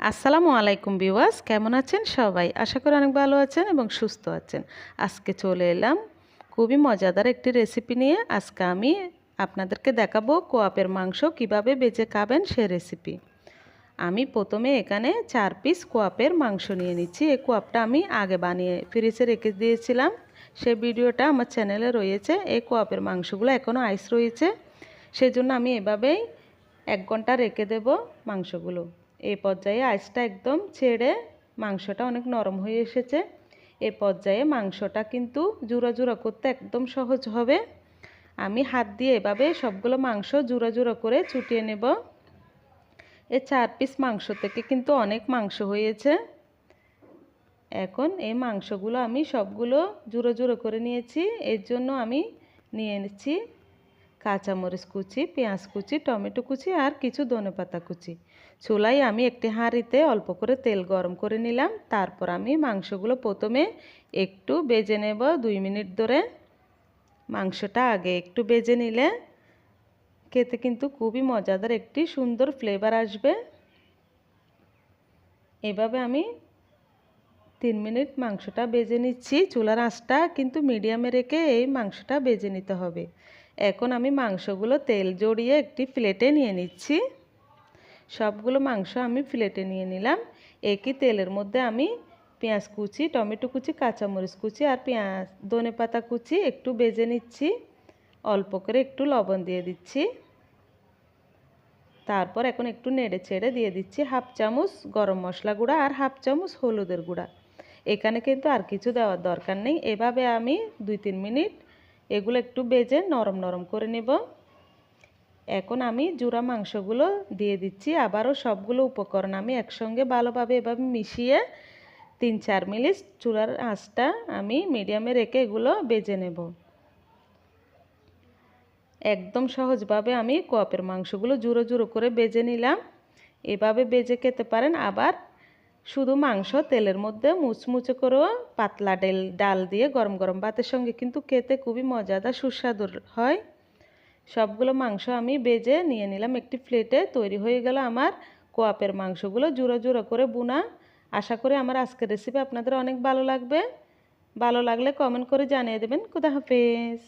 আসসালামু আলাইকুম বিওয়াস কেমন আছেন সবাই? আশা করি অনেক ভালো আছেন এবং সুস্থ আছেন। আজকে চলে এলাম খুবই মজাদার একটি রেসিপি নিয়ে। আজকে আমি আপনাদেরকে দেখাবো কোয়াপের মাংস কীভাবে বেজে খাবেন সে রেসিপি আমি প্রথমে এখানে চার পিস কোয়াপের মাংস নিয়ে নিচ্ছি। এই কোয়াপটা আমি আগে বানিয়ে ফ্রিজে রেখে দিয়েছিলাম। সে ভিডিওটা আমার চ্যানেলে রয়েছে। এই কোয়াপের মাংসগুলো এখনও আইস রয়েছে। সেই জন্য আমি এভাবেই এক ঘণ্টা রেখে দেব মাংসগুলো। এই পর্যায়ে আইসটা একদম ছেড়ে মাংসটা অনেক নরম হয়ে এসেছে। এ পর্যায়ে মাংসটা কিন্তু জুড়া জুড়া করতে একদম সহজ হবে। আমি হাত দিয়ে এভাবে সবগুলো মাংস জুড়া জুড়া করে চুটিয়ে নেব। এ চার পিস মাংস থেকে কিন্তু অনেক মাংস হয়েছে। এখন এই মাংসগুলো আমি সবগুলো জুড়ো জুড়ো করে নিয়েছি। এর জন্য আমি নিয়ে নিচ্ছি কাঁচামরিচ কুচি, পেঁয়াজ কুচি, টমেটো কুচি আর কিছু ধনেপাতা কুচি। চুলায় আমি একটি হাঁড়িতে অল্প করে তেল গরম করে নিলাম। তারপর আমি মাংসগুলো প্রথমে একটু বেজে নেব দুই মিনিট ধরে। মাংসটা আগে একটু বেজে নিলে খেতে কিন্তু খুবই মজাদার একটি সুন্দর ফ্লেভার আসবে। এভাবে আমি তিন মিনিট মাংসটা বেজে নিচ্ছি চুলার আঁচটা কিন্তু মিডিয়ামে রেখে এই মাংসটা বেজে নিতে হবে। এখন আমি মাংসগুলো তেল জড়িয়ে একটি প্লেটে নিয়ে নিচ্ছি। সবগুলো মাংস আমি প্লেটে নিয়ে নিলাম। একই তেলের মধ্যে আমি পেঁয়াজ কুচি, টমেটো কুচি, কাঁচামরিচ কুচি আর পেঁয়াজ, ধনে পাতা কুচি একটু বেজে নিচ্ছি। অল্প করে একটু লবণ দিয়ে দিচ্ছি। তারপর এখন একটু নেড়ে ছেড়ে দিয়ে দিচ্ছি হাফ চামচ গরম মশলা গুঁড়া আর হাফ চামচ হলুদের গুঁড়া। এখানে কিন্তু আর কিছু দেওয়ার দরকার নেই। এভাবে আমি দুই তিন মিনিট এগুলো একটু বেজে নরম নরম করে নেব। এখন আমি জুড়া মাংসগুলো দিয়ে দিচ্ছি। আবারও সবগুলো উপকরণ আমি একসঙ্গে ভালোভাবে এভাবে মিশিয়ে তিন চার মিনিট চুলার আঁচটা আমি মিডিয়ামে রেখে এগুলো বেজে নেব। একদম সহজভাবে আমি কপের মাংসগুলো জুড়ো জুড়ো করে বেজে নিলাম। এভাবে বেজে খেতে পারেন। আবার শুধু মাংস, তেলের মধ্যে মুচমুচে করেও পাতলা ডেল, ডাল দিয়ে গরম গরম ভাতের সঙ্গে কিন্তু খেতে খুবই মজাদার, সুস্বাদু হয়। সবগুলো মাংস আমি বেজে নিয়ে নিলাম, একটি প্লেটে তৈরি হয়ে গেল আমার কোয়াপের মাংসগুলো। জুড়ো জুড়ো করে বুনা। আশা করি আমার আজকের রেসিপি আপনাদের অনেক ভালো লাগবে। ভালো লাগলে কমেন্ট করে জানিয়ে দেবেন। খুদা হাফেজ।